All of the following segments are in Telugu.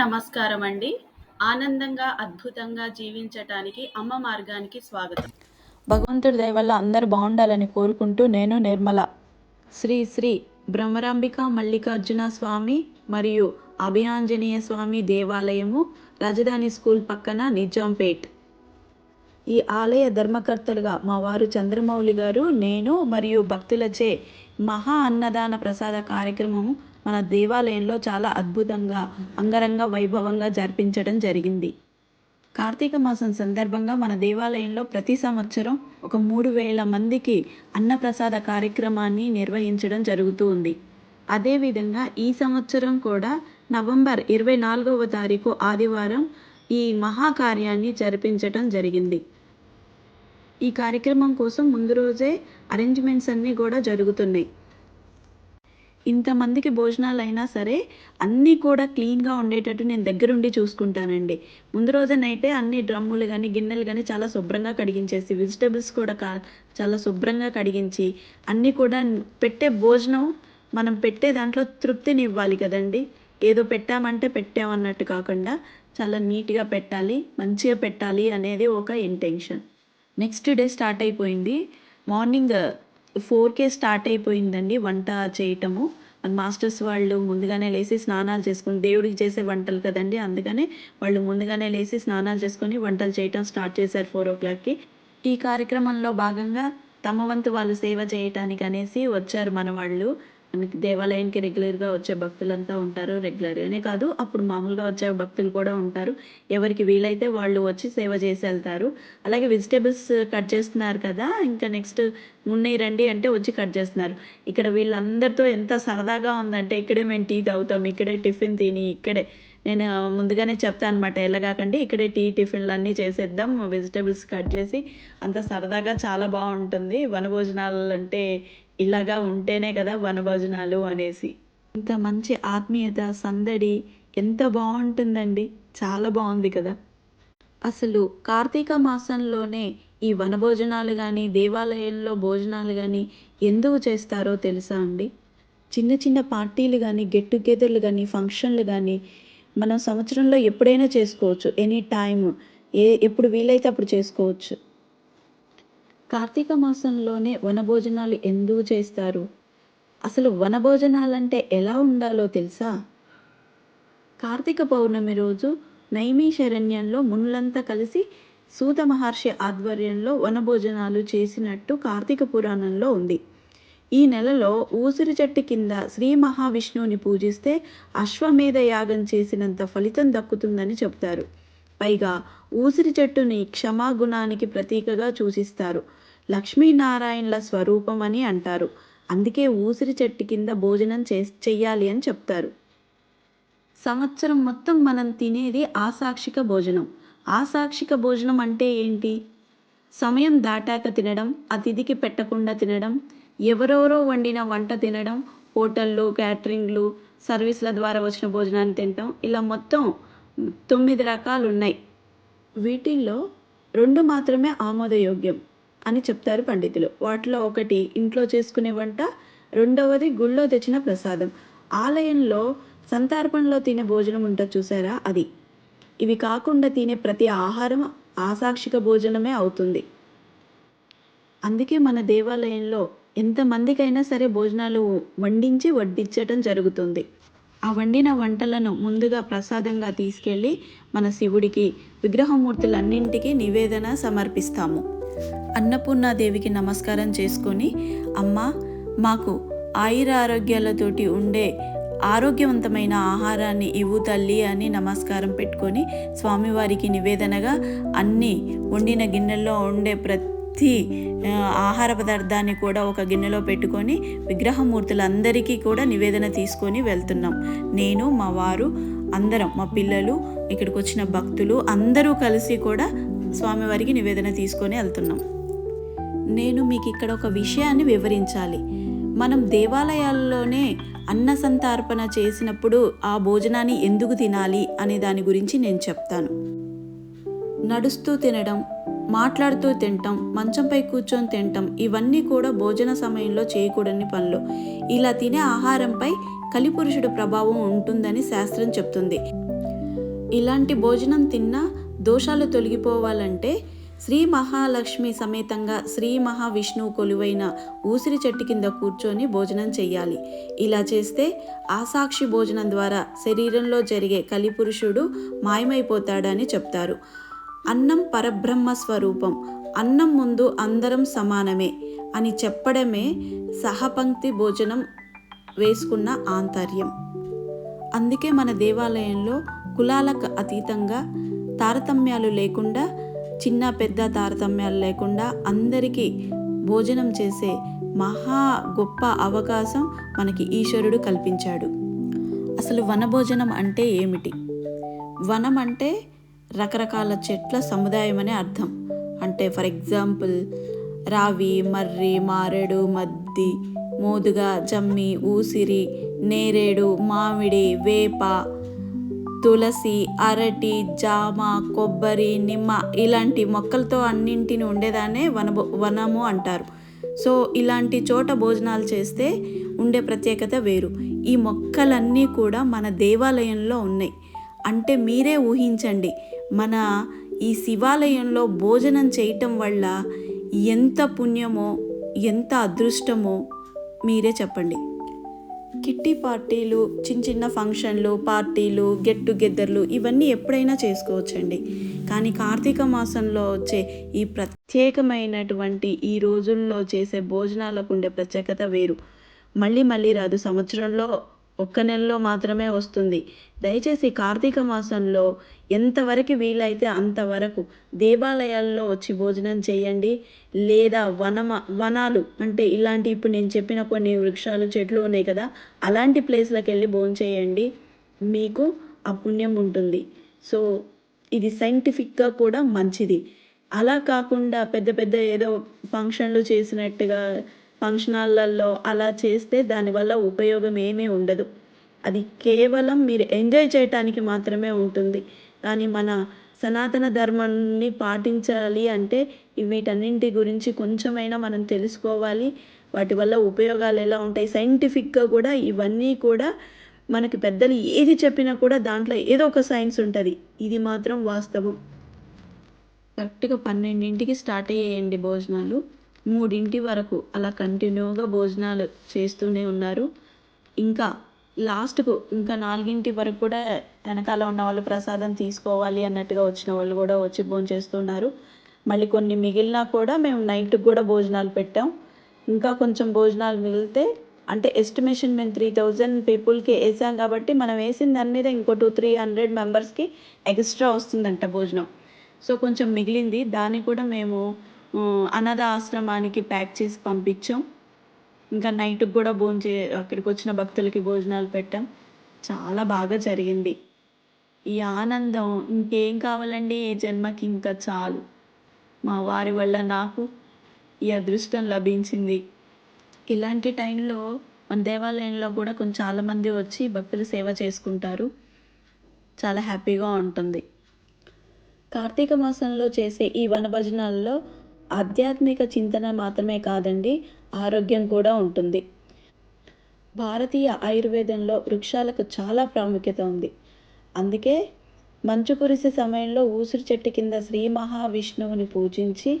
నమస్కారం అండి ఆనందంగా అద్భుతంగా జీవించటానికి అమ్మ మార్గానికి స్వాగతం. భగవంతుడి దయ వల్ల అందరూ బాగుండాలని కోరుకుంటూ నేను నిర్మల. శ్రీ శ్రీ బ్రహ్మరాంబిక మల్లికార్జున స్వామి మరియు అభియాంజనేయ స్వామి దేవాలయము రాజధాని స్కూల్ పక్కన నిజాంపేట్. ఈ ఆలయ ధర్మకర్తలుగా మా వారు చంద్రమౌళి గారు నేను మరియు భక్తులచే మహా అన్నదాన ప్రసాద కార్యక్రమం మన దేవాలయంలో చాలా అద్భుతంగా అంగరంగ వైభవంగా జరిపించడం జరిగింది. కార్తీక మాసం సందర్భంగా మన దేవాలయంలో ప్రతి సంవత్సరం ఒక మూడు వేల మందికి అన్నప్రసాద కార్యక్రమాన్ని నిర్వహించడం జరుగుతూ ఉంది. అదేవిధంగా ఈ సంవత్సరం కూడా నవంబర్ ఇరవై నాలుగవ తారీఖు ఆదివారం ఈ మహాకార్యాన్ని జరిపించడం జరిగింది. ఈ కార్యక్రమం కోసం ముందు రోజే అరేంజ్మెంట్స్ అన్నీ కూడా జరుగుతున్నాయి. ఇంతమందికి భోజనాలు అయినా సరే అన్నీ కూడా క్లీన్గా ఉండేటట్టు నేను దగ్గరుండి చూసుకుంటానండి. ముందు రోజునైతే అన్ని డ్రమ్ములు కానీ గిన్నెలు కానీ చాలా శుభ్రంగా కడిగించేసి వెజిటేబుల్స్ కూడా కా చాలా శుభ్రంగా కడిగించి అన్నీ కూడా పెట్టే భోజనం మనం పెట్టే దాంట్లో తృప్తిని ఇవ్వాలి కదండి. ఏదో పెట్టామంటే పెట్టామన్నట్టు కాకుండా చాలా నీట్గా పెట్టాలి మంచిగా పెట్టాలి అనేది ఒక ఇంటెన్షన్. నెక్స్ట్ డే స్టార్ట్ అయిపోయింది. మార్నింగ్ ఫోర్కే స్టార్ట్ అయిపోయిందండి వంట చేయటము. మాస్టర్స్ వాళ్ళు ముందుగానే లేచి స్నానాలు చేసుకుని దేవుడికి చేసే వంటలు కదండి. అందుకనే వాళ్ళు ముందుగానే లేచి స్నానాలు చేసుకొని వంటలు చేయటం స్టార్ట్ చేశారు ఫోర్ ఓ క్లాక్కి. ఈ కార్యక్రమంలో భాగంగా తమ వంతు వాళ్ళు సేవ చేయటానికి అనేసి వచ్చారు మన వాళ్ళు దేవాలయానికి రెగ్యులర్గా వచ్చే భక్తులంతా ఉంటారు రెగ్యులర్గానే కాదు. అప్పుడు మామూలుగా వచ్చే భక్తులు కూడా ఉంటారు. ఎవరికి వీలైతే వాళ్ళు వచ్చి సేవ చేసి వెళ్తారు. అలాగే వెజిటేబుల్స్ కట్ చేస్తున్నారు కదా ఇంకా నెక్స్ట్ ఉన్నాయి రండి అంటే వచ్చి కట్ చేస్తున్నారు. ఇక్కడ వీళ్ళందరితో ఎంత సరదాగా ఉందంటే ఇక్కడే మేము టీ తాగుతాం ఇక్కడే టిఫిన్ తిని ఇక్కడే నేను ముందుగానే చెప్తాను అనమాట ఎలాగాకండి ఇక్కడే టీ టిఫిన్లు అన్నీ చేసేద్దాం వెజిటేబుల్స్ కట్ చేసి అంత సరదాగా చాలా బాగుంటుంది. వనభోజనాలు అంటే ఇలాగా ఉంటేనే కదా వనభోజనాలు అనేసి. ఇంత మంచి ఆత్మీయత సందడి ఎంత బాగుంటుందండి. చాలా బాగుంది కదా. అసలు కార్తీక మాసంలోనే ఈ వనభోజనాలు కానీ దేవాలయంలో భోజనాలు కానీ ఎందుకు చేస్తారో తెలుసా అండి? చిన్న చిన్న పార్టీలు కానీ గెట్ టుగెదర్లు కానీ ఫంక్షన్లు కానీ మనం సంవత్సరంలో ఎప్పుడైనా చేసుకోవచ్చు. ఎనీ టైం ఏ ఎప్పుడు వీలైతే అప్పుడు చేసుకోవచ్చు. కార్తీక మాసంలోనే వనభోజనాలు ఎందుకు చేస్తారు? అసలు వనభోజనాలంటే ఎలా ఉండాలో తెలుసా? కార్తీక పౌర్ణమి రోజు నైమిషరణ్యంలో మునులంతా కలిసి సూత మహర్షి ఆధ్వర్యంలో వనభోజనాలు చేసినట్టు కార్తీక పురాణంలో ఉంది. ఈ నెలలో ఊసిరి చెట్టు కింద శ్రీ మహావిష్ణువుని పూజిస్తే అశ్వమేధ యాగం చేసినంత ఫలితం దక్కుతుందని చెప్తారు పైగా ఊసిరి చెట్టుని క్షమాగుణానికి ప్రతీకగా సూచిస్తారు లక్ష్మీనారాయణుల స్వరూపం అని అంటారు. అందుకే ఊసిరి చెట్టు కింద భోజనం చే చెయ్యాలి అని చెప్తారు. సంవత్సరం మొత్తం మనం తినేది ఆసాక్షిక భోజనం. ఆసాక్షిక భోజనం అంటే ఏంటి? సమయం దాటాక తినడం అతిథికి పెట్టకుండా తినడం ఎవరెవరో వండిన వంట తినడం హోటళ్ళు క్యాటరింగ్లు సర్వీసుల ద్వారా వచ్చిన భోజనాన్ని తినటం ఇలా మొత్తం తొమ్మిది రకాలు ఉన్నాయి వీటిల్లో రెండు మాత్రమే ఆమోదయోగ్యం అని చెప్తారు పండితులు. వాటిలో ఒకటి ఇంట్లో చేసుకునే వంట రెండవది గుళ్ళో తెచ్చిన ప్రసాదం. ఆలయంలో సంతార్పణలో తినే భోజనం ఉంటుంది చూసారా అది? ఇవి కాకుండా తినే ప్రతి ఆహారం ఆసాక్షిక భోజనమే అవుతుంది. అందుకే మన దేవాలయంలో ఎంతమందికైనా సరే భోజనాలు వండించి వడ్డించటం జరుగుతుంది. ఆ వండిన వంటలను ముందుగా ప్రసాదంగా తీసుకెళ్ళి మన శివుడికి విగ్రహమూర్తులన్నింటికి నివేదన సమర్పిస్తాము. అన్నపూర్ణాదేవికి నమస్కారం చేసుకొని అమ్మ మాకు ఆయుర ఆరోగ్యాలతోటి ఉండే ఆరోగ్యవంతమైన ఆహారాన్ని ఇవ్వు తల్లి అని నమస్కారం పెట్టుకొని స్వామివారికి నివేదనగా అన్ని వండిన గిన్నెల్లో ఉండే ప్రతి ప్రతి ఆహార పదార్థాన్ని కూడా ఒక గిన్నెలో పెట్టుకొని విగ్రహమూర్తులందరికీ కూడా నివేదన తీసుకొని వెళ్తున్నాం. నేను మా వారు అందరం మా పిల్లలు ఇక్కడికి వచ్చిన భక్తులు అందరూ కలిసి కూడా స్వామివారికి నివేదన తీసుకొని వెళ్తున్నాం. నేను మీకు ఇక్కడ ఒక విషయాన్ని వివరించాలి. మనం దేవాలయాల్లోనే అన్న సంతార్పణ చేసినప్పుడు ఆ భోజనాన్ని ఎందుకు తినాలి అనే దాని గురించి నేను చెప్తాను. నడుస్తూ తినడం మాట్లాడుతూ తినటం మంచంపై కూర్చొని తినటం ఇవన్నీ కూడా భోజన సమయంలో చేయకూడని పనులు. ఇలా తినే ఆహారంపై కలిపురుషుడు ప్రభావం ఉంటుందని శాస్త్రం చెప్తుంది. ఇలాంటి భోజనం తిన్నా దోషాలు తొలగిపోవాలంటే శ్రీ మహాలక్ష్మి సమేతంగా శ్రీ మహావిష్ణువు కొలువైన ఊసిరి చెట్టు కింద కూర్చొని భోజనం చెయ్యాలి. ఇలా చేస్తే ఆసాక్షి భోజనం ద్వారా శరీరంలో జరిగే కలిపురుషుడు మాయమైపోతాడని చెప్తారు. అన్నం పరబ్రహ్మ స్వరూపం అన్నం ముందు అందరం సమానమే అని చెప్పడమే సహపంక్తి భోజనం వేసుకున్న ఆంతర్యం. అందుకే మన దేవాలయంలో కులాలకు అతీతంగా తారతమ్యాలు లేకుండా చిన్న పెద్ద తారతమ్యాలు లేకుండా అందరికీ భోజనం చేసే మహా గొప్ప అవకాశం మనకి ఈశ్వరుడు కల్పించాడు. అసలు వనభోజనం అంటే ఏమిటి? వనం అంటే రకరకాల చెట్ల సముదాయం అనే అర్థం. అంటే ఫర్ ఎగ్జాంపుల్ రావి మర్రి మారేడు మద్ది మోదుగ జమ్మి ఊసిరి నేరేడు మామిడి వేప తులసి అరటి జామ కొబ్బరి నిమ్మ ఇలాంటి మొక్కలతో అన్నింటిని ఉండేదాన్నే వన వనము అంటారు. సో ఇలాంటి చోట భోజనాలు చేస్తే ఉండే ప్రత్యేకత వేరు. ఈ మొక్కలన్నీ కూడా మన దేవాలయంలో ఉన్నాయి. అంటే మీరే ఊహించండి మన ఈ శివాలయంలో భోజనం చేయటం వల్ల ఎంత పుణ్యమో ఎంత అదృష్టమో మీరే చెప్పండి. కిట్టి పార్టీలు చిన్న చిన్న ఫంక్షన్లు పార్టీలు గెట్ టుగెదర్లు ఇవన్నీ ఎప్పుడైనా చేసుకోవచ్చండి. కానీ కార్తీక మాసంలో వచ్చే ఈ ప్రత్యేకమైనటువంటి ఈ రోజుల్లో చేసే భోజనాలకు ఉండే ప్రత్యేకత వేరు. మళ్ళీ మళ్ళీ రాదు. సంవత్సరంలో ఒక్క నెలలో మాత్రమే వస్తుంది. దయచేసి కార్తీక మాసంలో ఎంతవరకు వీలైతే అంతవరకు దేవాలయాల్లో వచ్చి భోజనం చేయండి. లేదా వనమ వనాలు అంటే ఇలాంటి ఇప్పుడు నేను చెప్పిన కొన్ని వృక్షాలు చెట్లు ఉన్నాయి కదా అలాంటి ప్లేస్లకు వెళ్ళి భోజనం చేయండి. మీకు ఆ పుణ్యం ఉంటుంది. సో ఇది సైంటిఫిక్గా కూడా మంచిది. అలా కాకుండా పెద్ద పెద్ద ఏదో ఫంక్షన్లు చేసినట్టుగా ఫంక్షన్ హాల్లలో అలా చేస్తే దానివల్ల ఉపయోగం ఏమీ ఉండదు. అది కేవలం మీరు ఎంజాయ్ చేయటానికి మాత్రమే ఉంటుంది. కానీ మన సనాతన ధర్మాన్ని పాటించాలి అంటే వీటన్నింటి గురించి కొంచెమైనా మనం తెలుసుకోవాలి. వాటి వల్ల ఉపయోగాలు ఎలా ఉంటాయి? సైంటిఫిక్గా కూడా ఇవన్నీ కూడా మనకి పెద్దలు ఏది చెప్పినా కూడా దాంట్లో ఏదో ఒక సైన్స్ ఉంటుంది. ఇది మాత్రం వాస్తవం. కరెక్ట్గా పన్నెండింటికి స్టార్ట్ అయ్యేయండి భోజనాలు. మూడింటి వరకు అలా కంటిన్యూగా భోజనాలు చేస్తూనే ఉన్నారు. ఇంకా లాస్ట్కు ఇంకా నాలుగింటి వరకు కూడా వెనకాల ఉన్న వాళ్ళు ప్రసాదం తీసుకోవాలి అన్నట్టుగా వచ్చిన వాళ్ళు కూడా వచ్చి భోంచేస్తున్నారు. మళ్ళీ కొన్ని మిగిలినా కూడా మేము నైట్కి కూడా భోజనాలు పెట్టాం. ఇంకా కొంచెం భోజనాలు మిగిలితే అంటే ఎస్టిమేషన్ మేము త్రీ థౌజండ్ పీపుల్కి వేసాం కాబట్టి మనం వేసిన దాని మీద ఇంకో టూ త్రీ హండ్రెడ్ మెంబర్స్కి ఎక్స్ట్రా వస్తుందంట భోజనం. సో కొంచెం మిగిలింది. దాన్ని కూడా మేము అనాథ ఆశ్రమానికి ప్యాక్ చేసి పంపించాం. ఇంకా నైట్కి కూడా భోంచే అక్కడికి వచ్చిన భక్తులకి భోజనాలు పెట్టాం. చాలా బాగా జరిగింది. ఈ ఆనందం ఇంకేం కావాలండి? ఈ జన్మకి ఇంకా చాలు. మా వారి వల్ల నాకు ఈ అదృష్టం లభించింది. ఇలాంటి టైంలో మన దేవాలయంలో కూడా కొంచెం చాలామంది వచ్చి భక్తులు సేవ చేసుకుంటారు. చాలా హ్యాపీగా ఉంటుంది. కార్తీక మాసంలో చేసే ఈ వనభజనాల్లో ఆధ్యాత్మిక చింతన మాత్రమే కాదండి ఆరోగ్యం కూడా ఉంటుంది. భారతీయ ఆయుర్వేదంలో వృక్షాలకు చాలా ప్రాముఖ్యత ఉంది. అందుకే మంచు కురిసే సమయంలో ఊసిరి చెట్టు కింద శ్రీ మహావిష్ణువుని పూజించి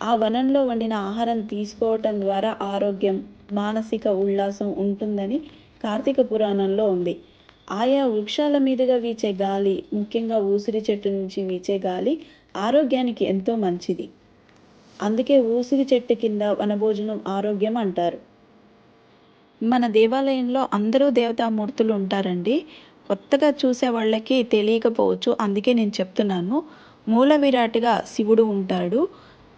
ఆ వనంలో వండిన ఆహారం తీసుకోవటం ద్వారా ఆరోగ్యం మానసిక ఉల్లాసం ఉంటుందని కార్తీక పురాణంలో ఉంది. ఆయా వృక్షాల మీదుగా వీచే గాలి ముఖ్యంగా ఊసిరి చెట్టు నుంచి వీచే గాలి ఆరోగ్యానికి ఎంతో మంచిది. అందుకే ఊసిరి చెట్టు కింద వనభోజనం ఆరోగ్యం అంటారు. మన దేవాలయంలో అందరూ దేవతామూర్తులు ఉంటారండి. కొత్తగా చూసే వాళ్ళకి తెలియకపోవచ్చు. అందుకే నేను చెప్తున్నాను. మూల విరాట్గా శివుడు ఉంటాడు.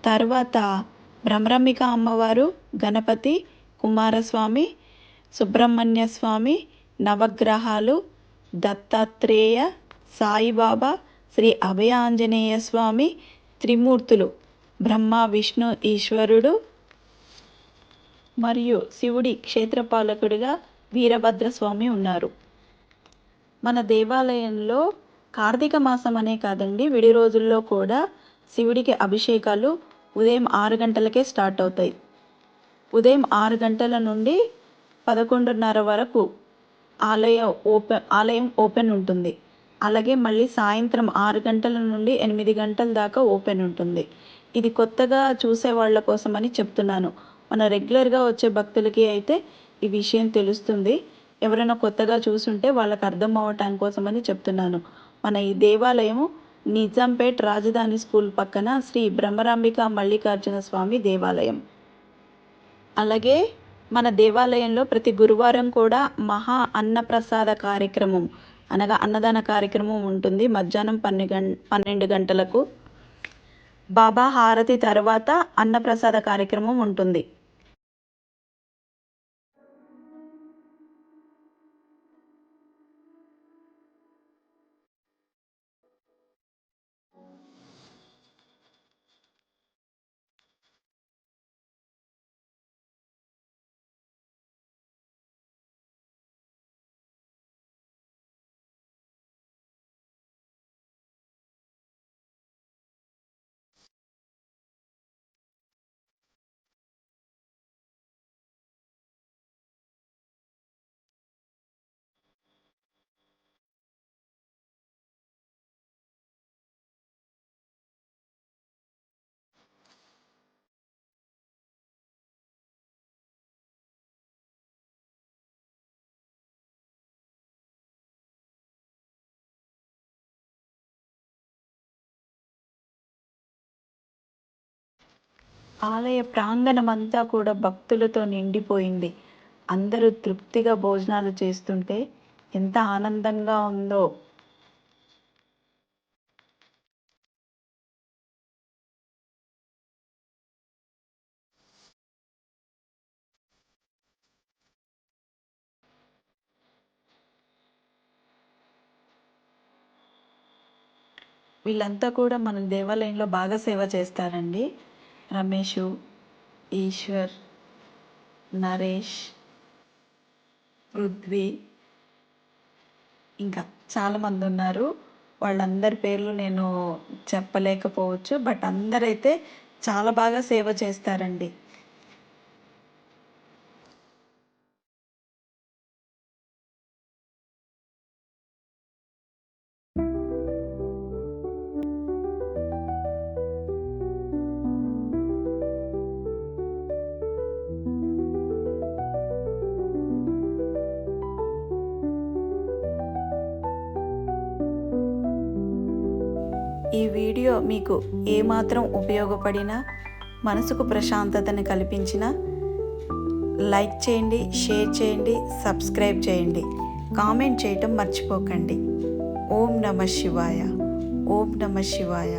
తర్వాత భ్రమరంబిక అమ్మవారు గణపతి కుమారస్వామి సుబ్రహ్మణ్య స్వామి నవగ్రహాలు దత్తాత్రేయ సాయిబాబా శ్రీ అభయ ఆంజనేయ స్వామి త్రిమూర్తులు బ్రహ్మ విష్ణు ఈశ్వరుడు మరియు శివుడి క్షేత్రపాలకుడిగా వీరభద్రస్వామి ఉన్నారు. మన దేవాలయంలో కార్తీక మాసం అనే కాదండి విడి రోజుల్లో కూడా శివుడికి అభిషేకాలు ఉదయం ఆరు గంటలకే స్టార్ట్ అవుతాయి. ఉదయం ఆరు గంటల నుండి పదకొండున్నర వరకు ఆలయ ఓపెన్ ఆలయం ఓపెన్ ఉంటుంది. అలాగే మళ్ళీ సాయంత్రం ఆరు గంటల నుండి ఎనిమిది గంటల దాకా ఓపెన్ ఉంటుంది. ఇది కొత్తగా చూసే వాళ్ళ కోసమని చెప్తున్నాను. మన రెగ్యులర్గా వచ్చే భక్తులకి అయితే ఈ విషయం తెలుస్తుంది. ఎవరైనా కొత్తగా చూసుంటే వాళ్ళకి అర్థం అవ్వటం కోసమని చెప్తున్నాను. మన ఈ దేవాలయము నిజాంపేట్ రాజధాని స్కూల్ పక్కన శ్రీ బ్రహ్మరాంబిక మల్లికార్జున స్వామి దేవాలయం. అలాగే మన దేవాలయంలో ప్రతి గురువారం కూడా మహా అన్నప్రసాద కార్యక్రమం అనగా అన్నదాన కార్యక్రమం ఉంటుంది. మధ్యాహ్నం పన్నె గం పన్నెండు గంటలకు. బాబా హారతి తర్వాత అన్నప్రసాద కార్యక్రమం ఉంటుంది. ఆలయ ప్రాంగణం అంతా కూడా భక్తులతో నిండిపోయింది. అందరూ తృప్తిగా భోజనాలు చేస్తుంటే ఎంత ఆనందంగా ఉందో. వీళ్ళంతా కూడా మన దేవాలయంలో బాగా సేవ చేస్తారండి. రమేషు ఈశ్వర్ నరేష్ పృథ్వీ ఇంకా చాలామంది ఉన్నారు. వాళ్ళందరి పేర్లు నేను చెప్పలేకపోవచ్చు బట్ అందరైతే చాలా బాగా సేవ చేస్తారండి. ఈ వీడియో మీకు ఏమాత్రం ఉపయోగపడినా మనసుకు ప్రశాంతతను కల్పించినా లైక్ చేయండి షేర్ చేయండి సబ్స్క్రైబ్ చేయండి. కామెంట్ చేయటం మర్చిపోకండి. ఓం నమ శివాయ. ఓం నమ శివాయ.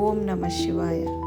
ఓం నమ శివాయ.